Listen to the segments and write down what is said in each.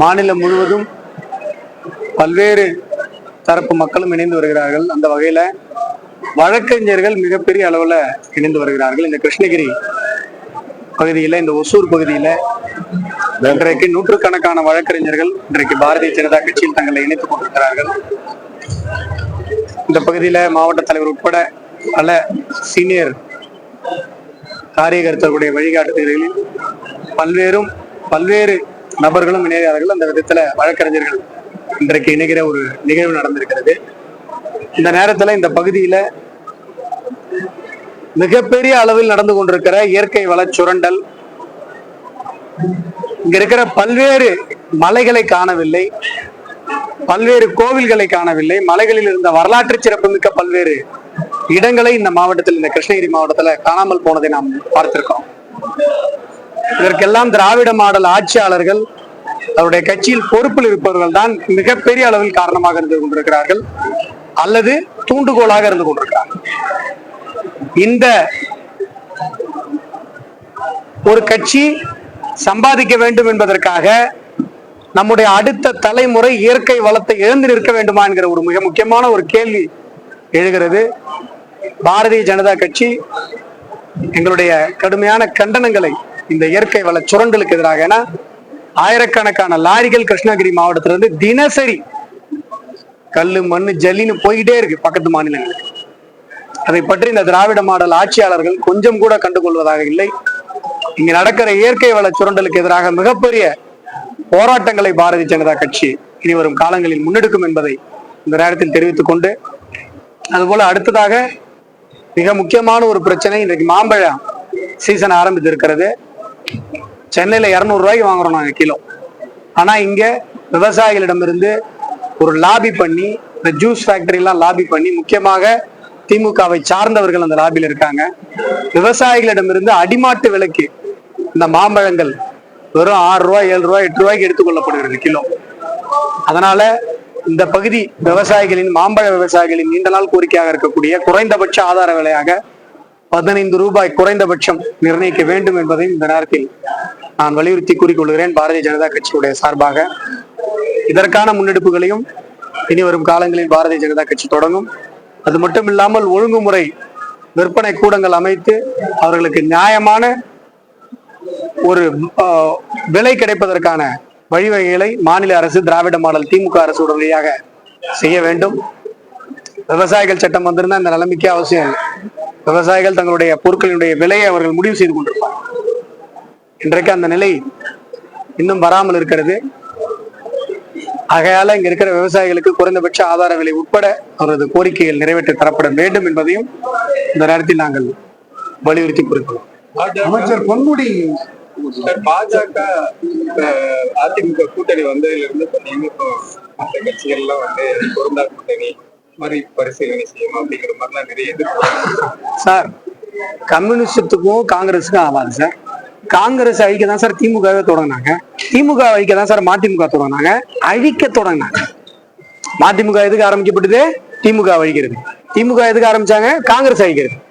மாநிலம் முழுவதும் பல்வேறு தரப்பு மக்களும் இணைந்து வருகிறார்கள். அந்த வகையில வழக்கறிஞர்கள் மிகப்பெரிய அளவுல இணைந்து வருகிறார்கள். இந்த கிருஷ்ணகிரி பகுதியில இந்த ஒசூர் பகுதியில இன்றைக்கு நூற்றுக்கணக்கான வழக்கறிஞர்கள் இன்றைக்கு பாரதிய ஜனதா கட்சியில் தங்களை இணைத்துக் கொண்டிருக்கிறார்கள். இந்த பகுதியில மாவட்ட தலைவர் உட்பட பல சீனியர் காரியகர்த்தர்களுடைய வழிகாட்டுதல்களில் பல்வேறும் பல்வேறு நபர்களும் இணைகிறார்கள் அந்த விதத்துல வழக்கறிஞர்கள் இன்றைக்கு இணைகிற ஒரு நிகழ்வு நடந்திருக்கிறது. இந்த நேரத்துல இந்த பகுதியில மிகப்பெரிய அளவில் நடந்து கொண்டிருக்கிற இயற்கை வள சுரண்டல் இங்க இருக்கிற பல்வேறு மலைகளை காணவில்லை பல்வேறு கோவில்களை காணவில்லை மலைகளில் இருந்த வரலாற்று சிறப்புமிக்க பல்வேறு இடங்களை இந்த மாவட்டத்தில் இந்த கிருஷ்ணகிரி மாவட்டத்துல காணாமல் போனதை நாம் பார்த்திருக்கோம் இதற்கெல்லாம் திராவிட மாடல் ஆட்சியாளர்கள் அவருடைய கட்சியில் பொறுப்பில் இருப்பவர்கள் தான் மிகப்பெரிய அளவில் காரணமாக இருந்து கொண்டிருக்கிறார்கள். அல்லது தூண்டுகோலாக இருந்து கொண்டிருக்கிறார்கள். இந்த ஒரு கட்சி சம்பாதிக்க வேண்டும் என்பதற்காக நம்முடைய அடுத்த தலைமுறை இயற்கை வளத்தை இழந்து நிற்க வேண்டுமா என்கிற ஒரு மிக முக்கியமான ஒரு கேள்வி எழுகிறது. பாரதிய ஜனதா கட்சி எங்களுடைய கடுமையான கண்டனங்களை இந்த இயற்கை வள சுரண்டலுக்கு எதிராக ஏன்னா ஆயிரக்கணக்கான லாரிகள் கிருஷ்ணகிரி மாவட்டத்திலிருந்து தினசரி கல்லு மண்ணு ஜல்லின்னு போய்கிட்டே இருக்கு பக்கத்து மாநிலங்களுக்கு. அதை பற்றி இந்த திராவிட மாடல் ஆட்சியாளர்கள் கொஞ்சம் கூட கண்டுகொள்வதாக இல்லை. இங்கு நடக்கிற இயற்கை வள சுரண்டலுக்கு எதிராக மிகப்பெரிய போராட்டங்களை பாரதிய ஜனதா கட்சி இனி வரும் காலங்களில் முன்னெடுக்கும் என்பதை இந்த நேரத்தில் தெரிவித்துக் கொண்டு அதுபோல அடுத்ததாக மிக முக்கியமான ஒரு பிரச்சனை இன்றைக்கு மாம்பழம் சீசன் ஆரம்பித்து இருக்கிறது சென்னையில் இரநூறுவாய்க்கு வாங்குறோம் நாங்கள் கிலோ. ஆனா இங்க விவசாயிகளிடமிருந்து ஒரு லாபி பண்ணி இந்த ஜூஸ் ஃபேக்டரிலாம் லாபி பண்ணி முக்கியமாக திமுகவை சார்ந்தவர்கள் அந்த லாபியில் இருக்காங்க. விவசாயிகளிடமிருந்து அடிமாட்டு விலைக்கு இந்த மாம்பழங்கள் வெறும் ஆறு ரூபாய் ஏழு ரூபாய் எட்டு ரூபாய்க்கு எடுத்துக்கொள்ளப்படுகிறது கிலோ. அதனால இந்த பகுதி விவசாயிகளின் மாம்பழ விவசாயிகளின் நீண்ட நாள் கோரிக்கையாக இருக்கக்கூடிய குறைந்தபட்ச ஆதார விலையாக பதினைந்து ரூபாய் குறைந்தபட்சம் நிர்ணயிக்க வேண்டும் என்பதையும் இந்த நேரத்தில் நான் வலியுறுத்தி கூறிக்கொள்கிறேன். பாரதிய ஜனதா கட்சியுடைய சார்பாக. இதற்கான முன்னெடுப்புகளையும் இனி வரும் காலங்களில் பாரதிய ஜனதா கட்சி தொடங்கும். அது மட்டும் இல்லாமல் ஒழுங்குமுறை விற்பனை கூடங்கள் அமைத்து அவர்களுக்கு நியாயமான ஒரு விலை கிடைப்பதற்கான வழிவகைகளை மாநில அரசு திராவிட மாடல் திமுக அரசு உடனடியாக செய்ய வேண்டும். விவசாயிகள் சட்டம் வந்திருந்தா இந்த நிலைமைக்கே அவசியம் இல்லை. விவசாயிகள் தங்களுடைய பொருட்களினுடைய விலையை அவர்கள் முடிவு செய்து கொண்டிருப்பார் இன்றைக்கு அந்த நிலை இன்னும் வராமல் இருக்கிறது. ஆகையால இங்க இருக்கிற விவசாயிகளுக்கு குறைந்தபட்ச ஆதார விலை உட்பட அவரது கோரிக்கைகள் நிறைவேற்றி தரப்பட வேண்டும் என்பதையும் இந்த நேரத்தில் நாங்கள் வலியுறுத்தி கொடுக்கிறோம் அமைச்சர் பொன்முடி பாஜக அதிமுக கூட்டணி வந்ததுல இருந்து பாத்தீங்கன்னா இப்போ மற்ற எல்லாம் வந்து பொருந்தா கூட்டணி மறு பரிசீலனை செய்யணும் அப்படிங்கிற மாதிரிலாம் நிறைய எதிர்ப்பு சார் கம்யூனிஸ்டத்துக்கும் காங்கிரஸுக்கும் ஆகாது சார். காங்கிரஸ் அழிக்க தான் சார் திமுகவே தொடங்கினாங்க. திமுக அழிக்க தான் சார் மதிமுக தொடங்கினாங்க. அழிக்க தொடங்கினாங்க. மதிமுக எதுக்கு ஆரம்பிக்கப்பட்டது? திமுக அழிக்கிறது. திமுக எதுக்கு ஆரம்பிச்சாங்க? காங்கிரஸ் அழிக்கிறது.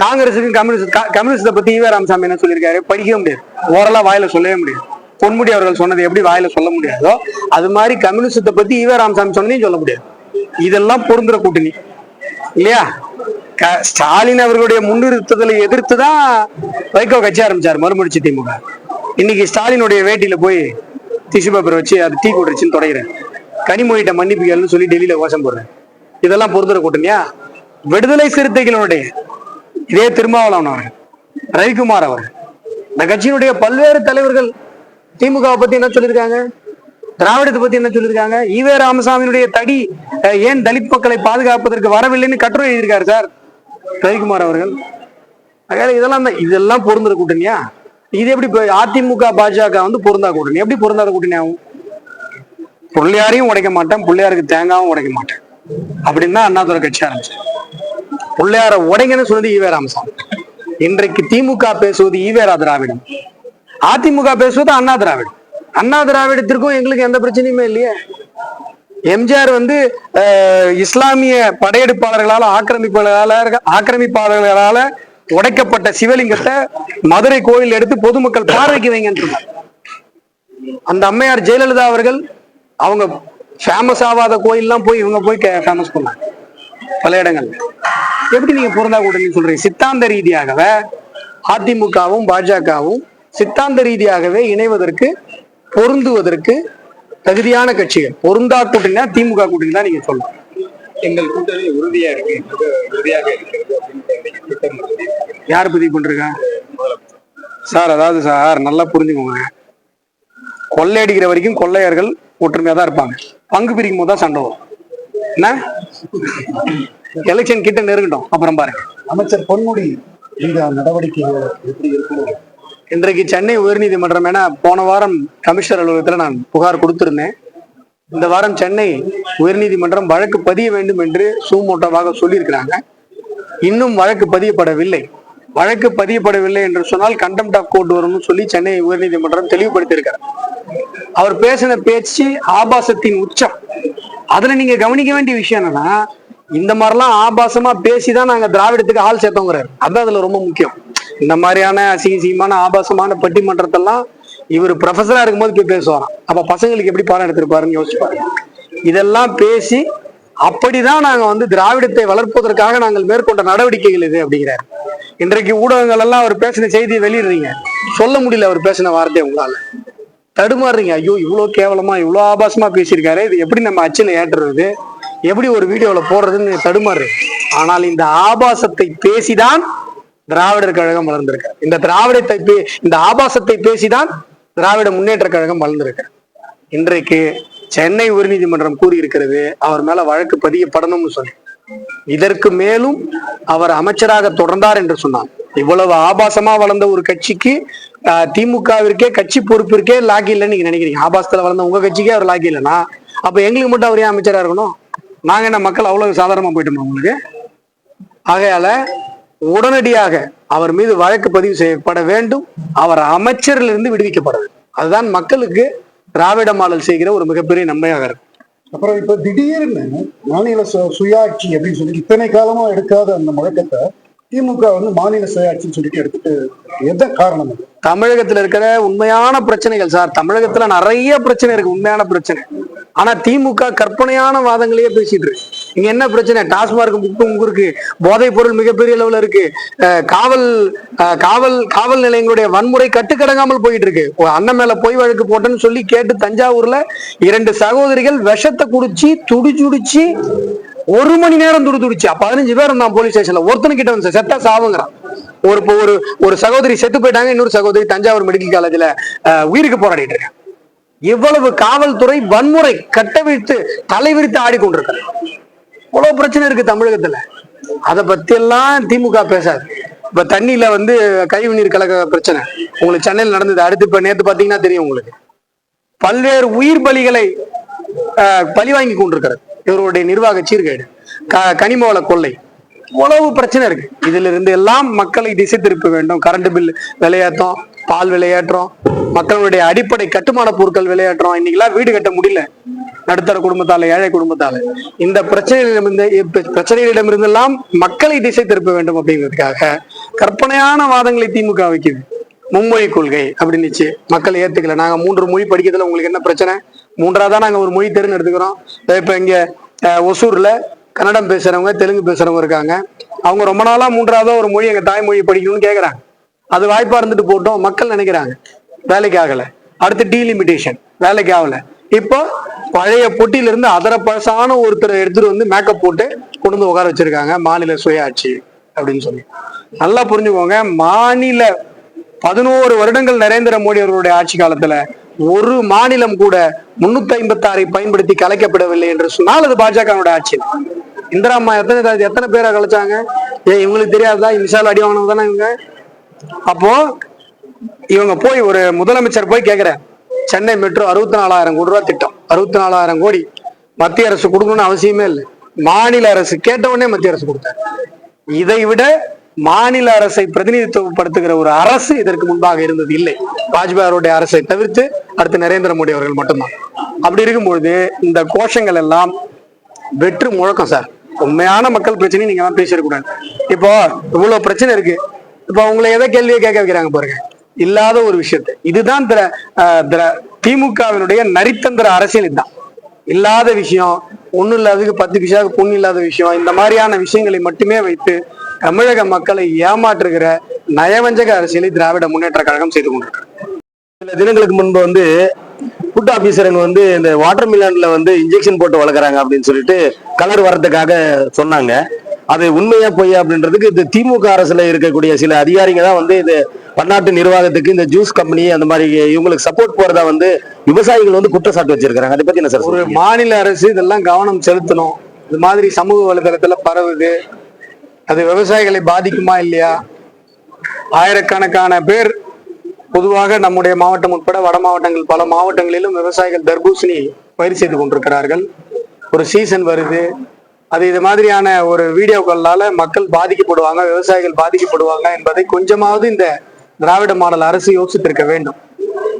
காங்கிரஸுக்கு கம்யூனிஸ்ட் கா- கம்யூனிஸ்டை பத்தி ஈவே ராமசாமி என்ன சொல்லியிருக்காரு? படிக்கவே முடியாது. ஓரளவு வாயில சொல்லவே முடியாது. பொன்முடி அவர்கள் சொன்னதை எப்படி வாயில சொல்ல முடியாதோ அது மாதிரி கம்யூனிஸ்டத்தை பத்தி ஈவே ராமசாமி சொன்னதையும் சொல்ல முடியாது. இதெல்லாம் பொருந்துற கூட்டணி. இல்லையா? க- ஸ்டாலின் அவர்களுடைய முன்னிறுத்துதலை எதிர்த்து தான் வைகோ கட்சி ஆரம்பிச்சார் மறுமடிச்சு திமுக இன்னைக்கு ஸ்டாலினுடைய வேட்டியில போய் டிஷ்யூ பேப்பர் வச்சு அது டீ கொடுச்சுன்னு தொடங்குறேன் கனிமொழிகிட்ட மன்னிப்புகள்னு சொல்லி டெல்லியில கோஷம் போடுறேன். இதெல்லாம் பொருந்துற கூட்டணியா? விடுதலை சிறுத்தைகளுடைய இதே திருமாவளவன் அவர் ரவிக்குமார் அவர் இந்த கட்சியினுடைய பல்வேறு தலைவர்கள் திமுகவை பத்தி என்ன சொல்லியிருக்காங்க? திராவிடத்தை பத்தி என்ன சொல்லியிருக்காங்க? ஈவே ராமசாமியினுடைய தடி ஏன் தலித் மக்களை பாதுகாப்பதற்கு வரவில்லைன்னு கட்டுரை எழுதியிருக்காரு சார்? ரவிக்குமார் அவர்கள். அதனால இதெல்லாம் தான் இதெல்லாம் பொருந்துற கூட்டணியா? இது எப்படி அதிமுக பாஜக வந்து பொருந்தா கூட்டணி? எப்படி பொருந்தாத கூட்டணி ஆகும்? பிள்ளையாரையும் உடைக்க மாட்டேன் பிள்ளையாருக்கு தேங்காவும் உடைக்க மாட்டேன். அப்படின்னு தான் அண்ணாதுரை கட்சி ஆரம்பிச்சு பிள்ளையார உடைங்கன்னு சொன்னது ஈவே ராமசாமி. இன்றைக்கு திமுக பேசுவது ஈவேரா திராவிடம். அதிமுக பேசுவது அண்ணா திராவிடம். அண்ணா திராவிடத்திற்கும் எங்களுக்கு எந்த பிரச்சனையுமே இல்லையே. எம்ஜிஆர் வந்து இஸ்லாமிய படையெடுப்பாளர்களால் ஆக்கிரமிப்பாளர்களால ஆக்கிரமிப்பாளர்களால உடைக்கப்பட்ட சிவலிங்கத்தை மதுரை கோயில் எடுத்து பொதுமக்கள் பார்வைக்கு வைங்கன்னு அந்த அம்மையார் ஜெயலலிதா அவர்கள் அவங்க ஃபேமஸ் ஆகாத கோயில்லாம் போய் இவங்க போய் ஃபேமஸ் பண்ணாங்க. பல இடங்கள்ல. எப்படி நீங்க பொருந்தா கூட்டணி சொல்றீங்க? சித்தாந்த ரீதியாகவே அதிமுகவும் பாஜகவும் சித்தாந்த ரீதியாகவே இணைவதற்கு பொருந்துவதற்கு தகுதியான கட்சிகள். பொருந்தா கூட்டணினா திமுக கூட்டணி தான் நீங்க சொல்லணும். எங்கள் கூட்டணி உறுதியா இருக்கு. உறுதியாக இருக்கிறது யார் பதிவு பண்றீங்க? சார் அதாவது சார் நல்லா புரிஞ்சுக்கோங்க. கொள்ளையடிக்கிற வரைக்கும் கொள்ளையர்கள் ஒற்றுமையா தான் இருப்பாங்க. பங்கு பிரிக்கும் போது தான் சண்டை வரும். என்ன? எலெக்ஷன் கிட்ட நெருங்கட்டும். அப்புறம் பாருங்க. அமைச்சர் பொன்முடி இந்த நடவடிக்கைகள் எப்படி இருக்கும்? இன்றைக்கு சென்னை உயர்நீதிமன்றம் என போன வாரம் கமிஷனர் அலுவலகத்தில் நான் புகார் கொடுத்திருந்தேன். இந்த வாரம் சென்னை உயர்நீதிமன்றம் வழக்கு பதிய வேண்டும் என்று சூமோட்டோவாக சொல்லியிருக்கிறாங்க. இன்னும் வழக்கு பதியப்படவில்லை. வழக்கு பதியப்படவில்லை என்று சொன்னால் கண்டெம்ட் ஆஃப் கோர்ட் வரும்னு சொல்லி சென்னை உயர்நீதிமன்றம் தெளிவுபடுத்தியிருக்கிறார். அவர் பேசின பேச்சு ஆபாசத்தின் உச்சம். அதுல நீங்க கவனிக்க வேண்டிய விஷயம் என்னன்னா இந்த மாதிரிலாம் ஆபாசமா பேசிதான் நாங்க திராவிடத்துக்கு ஆள் சேர்த்தோங்கிறார். அதான் அதுல ரொம்ப முக்கியம். இந்த மாதிரியான அசிங்கசியமான ஆபாசமான பட்டிமன்றத்தெல்லாம் இவர் ப்ரொஃபஸராக இருக்கும்போது போய் பேசுவாராம். அப்ப பசங்களுக்கு எப்படி பாடம் எடுத்திருப்பாருன்னு யோசிச்சு பாருங்க. இதெல்லாம் பேசி அப்படிதான் நாங்க வந்து திராவிடத்தை வளர்ப்பதற்காக நாங்கள் மேற்கொண்ட நடவடிக்கைகள் இது அப்படிங்கிறாரு. இன்றைக்கு ஊடகங்கள் எல்லாம் அவர் பேசின செய்தியை வெளியிடுறீங்க. சொல்ல முடியல அவர் பேசின வார்த்தையை உங்களால. தடுமாறுறீங்க. ஐயோ இவ்வளோ கேவலமா இவ்வளோ ஆபாசமா பேசியிருக்காரு. இது எப்படி நம்ம அச்சில் ஏற்றுறது? எப்படி ஒரு வீடியோவில் போடுறதுன்னு தடுமாறு ஆனால் இந்த ஆபாசத்தை பேசிதான் திராவிடர் கழகம் வளர்ந்திருக்க இந்த திராவிடத்தை பே- இந்த ஆபாசத்தை பேசிதான் திராவிட முன்னேற்ற கழகம் வளர்ந்திருக்க இன்றைக்கு சென்னை உயர்நீதிமன்றம் கூறியிருக்கிறது அவர் மேல வழக்கு பதியப்படணும்னு சொல்லி. இதற்கு மேலும் அவர் அமைச்சராக தொடர்ந்தார் என்று சொன்னார். இவ்வளவு ஆபாசமா வளர்ந்த ஒரு கட்சிக்கு திமுகவிற்கே கட்சி பொறுப்பிற்கே லாக்கி இல்லைன்னு நீங்க நினைக்கிறீங்க. ஆபாசத்துல வளர்ந்த உங்க கட்சிக்கே அவர் லாக்கி இல்லைன்னா அப்ப எங்களுக்கு மட்டும் அவர் ஏன் அமைச்சரா இருக்கணும்? நாங்க என்ன மக்கள் அவ்வளவு சாதாரணமா போயிட்டோமா உங்களுக்கு? ஆகையால உடனடியாக அவர் மீது வழக்கு பதிவு செய்யப்பட வேண்டும். அவர் அமைச்சரிலிருந்து விடுவிக்கப்பட வேண்டும் அதுதான் மக்களுக்கு திராவிட மாடல் செய்கிற ஒரு மிகப்பெரிய நன்மையாக இருக்கும். அப்புறம் இப்ப திடீர்னு மாநில சுயாட்சி அப்படின்னு சொல்லி இத்தனை காலமா எடுக்காத அந்த முழக்கத்தை திமுக வந்து மாநில சுயாட்சின்னு சொல்லிட்டு எடுத்துட்டு எந்த காரணம்? தமிழகத்துல இருக்கிற உண்மையான பிரச்சனைகள் சார். தமிழகத்துல நிறைய பிரச்சனை இருக்கு உண்மையான பிரச்சனை. ஆனா திமுக கற்பனையான வாதங்களையே பேசிட்டு இருக்கு. இங்க என்ன பிரச்சனை? டாஸ்மார்க் புக்கு உங்க இருக்கு. போதைப் பொருள் மிகப்பெரிய அளவுல இருக்கு. காவல் காவல் காவல் நிலையங்களுடைய வன்முறை கட்டுக்கடங்காமல் போயிட்டு இருக்கு அண்ணன் மேல பொய் வழக்கு போட்டேன்னு சொல்லி கேட்டு தஞ்சாவூர்ல இரண்டு சகோதரிகள் விஷத்தை குடிச்சு துடிச்சுடிச்சு. ஒரு மணி நேரம் துடி துடிச்சு பதினஞ்சு பேர் இருந்தான் போலீஸ் ஸ்டேஷன்ல ஒருத்தனு கிட்ட வந்து செத்தா சாவுங்கிறான். ஒரு ஒரு ஒரு சகோதரி செத்து போயிட்டாங்க. இன்னொரு சகோதரி தஞ்சாவூர் மெடிக்கல் காலேஜ்ல உயிருக்கு போராடிட்டு இருக்காங்க இவ்வளவு காவல்துறை வன்முறை கட்டவிழ்த்து தலைவிரித்து ஆடிக்கொண்டிருக்காங்க. இவ்வளவு பிரச்சனை இருக்கு தமிழகத்துல. அதை பத்தி எல்லாம் திமுக பேசாது. இப்ப தண்ணியில வந்து கழிவு நீர் கலக்க பிரச்சனை. உங்களுக்கு சென்னையில் நடந்தது. அடுத்து இப்ப நேத்து பாத்தீங்கன்னா தெரியும் உங்களுக்கு. பல்வேறு உயிர் பலிகளை பழி வாங்கி கொண்டிருக்கிறது. இவருடைய நிர்வாக சீர்கேடு. க- கனிம வள கொள்ளை. இவ்வளவு பிரச்சனை இருக்கு. இதுல இருந்து எல்லாம் மக்களை திசை திருப்ப வேண்டும். கரண்ட் பில் விளையாட்டம் பால் விளையாட்டுறோம். மக்களுடைய அடிப்படை கட்டுமான பொருட்கள் விளையாட்டுறோம். இன்னைக்கெல்லாம் வீடு கட்ட முடியல. நடுத்தர குடும்பத்தால ஏழை குடும்பத்தால. இந்த பிரச்சனையிலிருந்து பிரச்சனைகளிடமிருந்தெல்லாம் மக்களை திசை திருப்ப வேண்டும் அப்படிங்கிறதுக்காக கற்பனையான வாதங்களை திமுக வைக்குது. மும்மொழி கொள்கை அப்படின்னுச்சு. மக்கள் ஏத்துக்கல. நாங்க மூன்று மொழி படிக்கிறதுல உங்களுக்கு என்ன பிரச்சனை? மூன்றாவதா நாங்க ஒரு மொழி தெரிஞ்சு எடுத்துக்கிறோம். இப்ப இங்க ஒசூர்ல கன்னடம் பேசுறவங்க தெலுங்கு பேசுறவங்க இருக்காங்க. அவங்க ரொம்ப நாளா மூன்றாவதா ஒரு மொழி எங்க தாய்மொழி படிக்கணும்னு கேக்குறாங்க. அது வாய்ப்பா இருந்துட்டு போட்டோம். மக்கள் நினைக்கிறாங்க. வேலைக்கு ஆகல. அடுத்து டீலிமிட்டேஷன் வேலைக்கு ஆகல. இப்போ பழைய பொட்டியிலிருந்து அதர பழசான ஒருத்தரை எடுத்துட்டு வந்து மேக்கப் போட்டு கொண்டு வந்து உட்கார வச்சிருக்காங்க. மாநில சுயாட்சி அப்படின்னு சொல்லி. நல்லா புரிஞ்சுக்கோங்க. மாநில பதினோரு வருடங்கள் நரேந்திர மோடி அவர்களுடைய ஆட்சி காலத்துல ஒரு மாநிலம் கூட முன்னூத்தி ஐம்பத்தி ஆறை பயன்படுத்தி கலைக்கப்படவில்லை என்று சொன்னால் அது பாஜகவோட ஆட்சி. இந்திரா அம்மா எத்தனை எத்தனை பேரை கலைச்சாங்க? ஏ இவங்களுக்கு தெரியாதா? மிசால் அடி வாங்கினது தானே இவங்க? அப்போ இவங்க போய் ஒரு முதலமைச்சர் போய் கேக்குறாரு. சென்னை மெட்ரோ அறுபத்தி நாலாயிரம் கோடி ரூபா திட்டம். அறுபத்தி நாலாயிரம் கோடி மத்திய அரசு கொடுக்கணும்னு அவசியமே இல்லை. மாநில அரசு கேட்டவுடனே மத்திய அரசு கொடுத்தாரு. இதை விட மாநில அரசை பிரதிநிதித்துவப்படுத்துகிற ஒரு அரசு இதற்கு முன்பாக இருந்தது இல்லை. வாஜ்பாய் அரசை தவிர்த்து அடுத்து நரேந்திர மோடி அவர்கள் மட்டும்தான். அப்படி இருக்கும்பொழுது இந்த கோஷங்கள் எல்லாம் வெற்று முழக்கம் சார். உண்மையான மக்கள் பிரச்சனையை நீங்க தான் பேசிடக்கூடாது. இப்போ இவ்வளவு பிரச்சனை இருக்கு. இப்போ உங்களை எதை கேள்வியை கேட்க வைக்கிறாங்க பாருங்க. இல்லாத ஒரு விஷயத்தை. இதுதான் திர- திர- திமுகவினுடைய நரித்தந்திர அரசியல் இதுதான். இல்லாத விஷயம் ஒண்ணும் இல்லாததுக்கு பத்து விஷயம் பொண்ணு இல்லாத விஷயம் இந்த மாதிரியான விஷயங்களை மட்டுமே வைத்து தமிழக மக்களை ஏமாற்றுகிற நயவஞ்சக அரசியலை திராவிட முன்னேற்ற கழகம் செய்து கொண்டிருக்கிறது. சில தினங்களுக்கு முன்பு வந்து ஃபுட் ஆபீசருங்க வந்து இந்த வாட்டர் மிலன்ல வந்து இன்ஜெக்ஷன் போட்டு வளர்க்குறாங்க அப்படின்னு சொல்லிட்டு கலர் வரதுக்காக சொன்னாங்க. அது உண்மையா பொய்யா அப்படின்றதுக்கு இது திமுக அரசுல இருக்கக்கூடிய சில அதிகாரிங்க தான் வந்து இது பன்னாட்டு நிர்வாகத்துக்கு இந்த ஜூஸ் கம்பெனி அந்த மாதிரி இவங்களுக்கு சப்போர்ட் போறதா வந்து விவசாயிகள் வந்து குற்றச்சாட்டு வச்சிருக்காங்க அதை பத்தி என்ன சார் ஒரு? மாநில அரசு இதெல்லாம் கவனம் செலுத்தணும். இது மாதிரி சமூக வலைதளத்துல பரவுது. அது விவசாயிகளை பாதிக்குமா இல்லையா? ஆயிரக்கணக்கான பேர் பொதுவாக நம்முடைய மாவட்டம் உட்பட வட மாவட்டங்கள் பல மாவட்டங்களிலும் விவசாயிகள் தர்பூசணி பயிர் செய்து கொண்டிருக்கிறார்கள். ஒரு சீசன் வருது. அது இது மாதிரியான ஒரு வீடியோக்களால மக்கள் பாதிக்கப்படுவாங்க விவசாயிகள் பாதிக்கப்படுவாங்க என்பதை கொஞ்சமாவது இந்த திராவிட மாடல் அரசு யோசித்திருக்க வேண்டும்.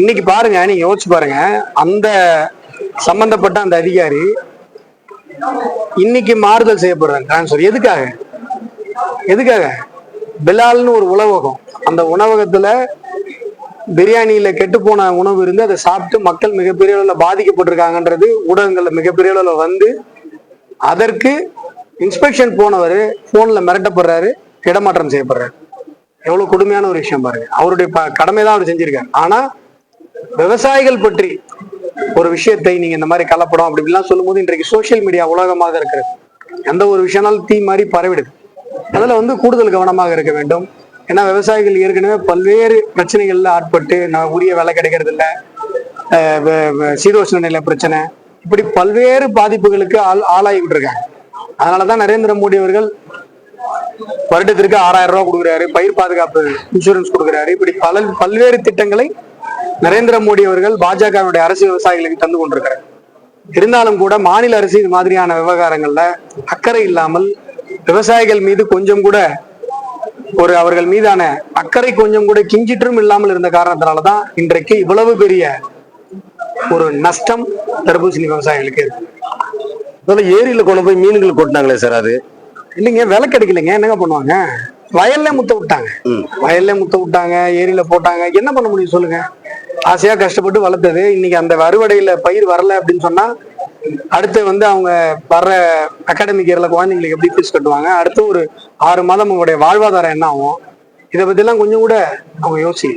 இன்னைக்கு பாருங்க நீங்க யோசிச்சு பாருங்க. அந்த சம்பந்தப்பட்ட அந்த அதிகாரி இன்னைக்கு மாறுதல் செய்யப்படுறாங்க. டிரான்ஸ்ஃபர் எதுக்காக? எதுக்காக? பிலால்னு ஒரு உணவகம். அந்த உணவகத்துல பிரியாணியில கெட்டு போன உணவு இருந்து அதை சாப்பிட்டு மக்கள் மிகப்பெரிய அளவில் பாதிக்கப்பட்டிருக்காங்கன்றது ஊடகங்கள்ல மிகப்பெரிய அளவில் வந்து அதற்கு இன்ஸ்பெக்ஷன் போனவர் போன்ல மிரட்டப்படுறாரு இடமாற்றம் செய்யப்படுறாரு. எவ்வளவு கொடுமையான ஒரு விஷயம் பாருங்க. அவருடைய ப- கடமை தான் அவர் செஞ்சிருக்காரு. ஆனா விவசாயிகள் பற்றி ஒரு விஷயத்தை நீங்க இந்த மாதிரி கலப்படம் அப்படி இப்படிலாம் சொல்லும்போது இன்றைக்கு சோஷியல் மீடியா உலகமாக இருக்கிறது. எந்த ஒரு விஷயம்னாலும் தீ மாதிரி பரவிடுது. அதுல வந்து கூடுதல் கவனமாக இருக்க வேண்டும். ஏன்னா விவசாயிகள் ஏற்கனவே பல்வேறு பிரச்சனைகள்ல ஆட்பட்டு நான் உரிய வேலை கிடைக்கிறது இல்லை. வ- சீதோஷ்ண நிலை பிரச்சனை. இப்படி பல்வேறு பாதிப்புகளுக்கு ஆள் ஆளாகிட்டு இருக்காங்க அதனாலதான் நரேந்திர மோடி அவர்கள் வருடத்திற்கு ஆறாயிரம் ரூபாய் கொடுக்குறாரு. பயிர் பாதுகாப்பு இன்சூரன்ஸ் கொடுக்குறாரு. இப்படி பல பல்வேறு திட்டங்களை நரேந்திர மோடி அவர்கள் பாஜகவினுடைய அரசு விவசாயிகளுக்கு தந்து கொண்டிருக்கிறார். இருந்தாலும் கூட மாநில அரசு இது மாதிரியான விவகாரங்கள்ல அக்கறை இல்லாமல் விவசாயிகள் மீது கொஞ்சம் கூட ஒரு அவர்கள் மீதான அக்கறை கொஞ்சம் கூட கிஞ்சிற்றும் இல்லாமல் இருந்த காரணத்தினாலதான் இன்றைக்கு இவ்வளவு பெரிய ஒரு நஷ்டம் தர்பூசணி விவசாயிகளுக்கு இருக்கு. முதல்ல ஏரியில கொண்டு போய் மீன்கள் கொட்டினாங்களே சார் அது? இல்லைங்க விலை கிடைக்கலைங்க என்னங்க பண்ணுவாங்க? வயல்ல முத்த விட்டாங்க. வயல்ல முத்த விட்டாங்க ஏரியில போட்டாங்க. என்ன பண்ண முடியும் சொல்லுங்க? ஆசையா கஷ்டப்பட்டு வளர்த்தது. இன்னைக்கு அந்த அறுவடையில பயிர் வரல அப்படின்னு சொன்னா அடுத்து வந்து அவங்க வர்ற அகாடமிக் இயர்ல குழந்தைங்களுக்கு எப்படி ஃபீஸ் கட்டுவாங்க? அடுத்து ஒரு ஆறு மாதம் அவங்களுடைய வாழ்வாதாரம் என்ன ஆகும்? இதை பத்திலாம் கொஞ்சம் கூட அவங்க யோசி.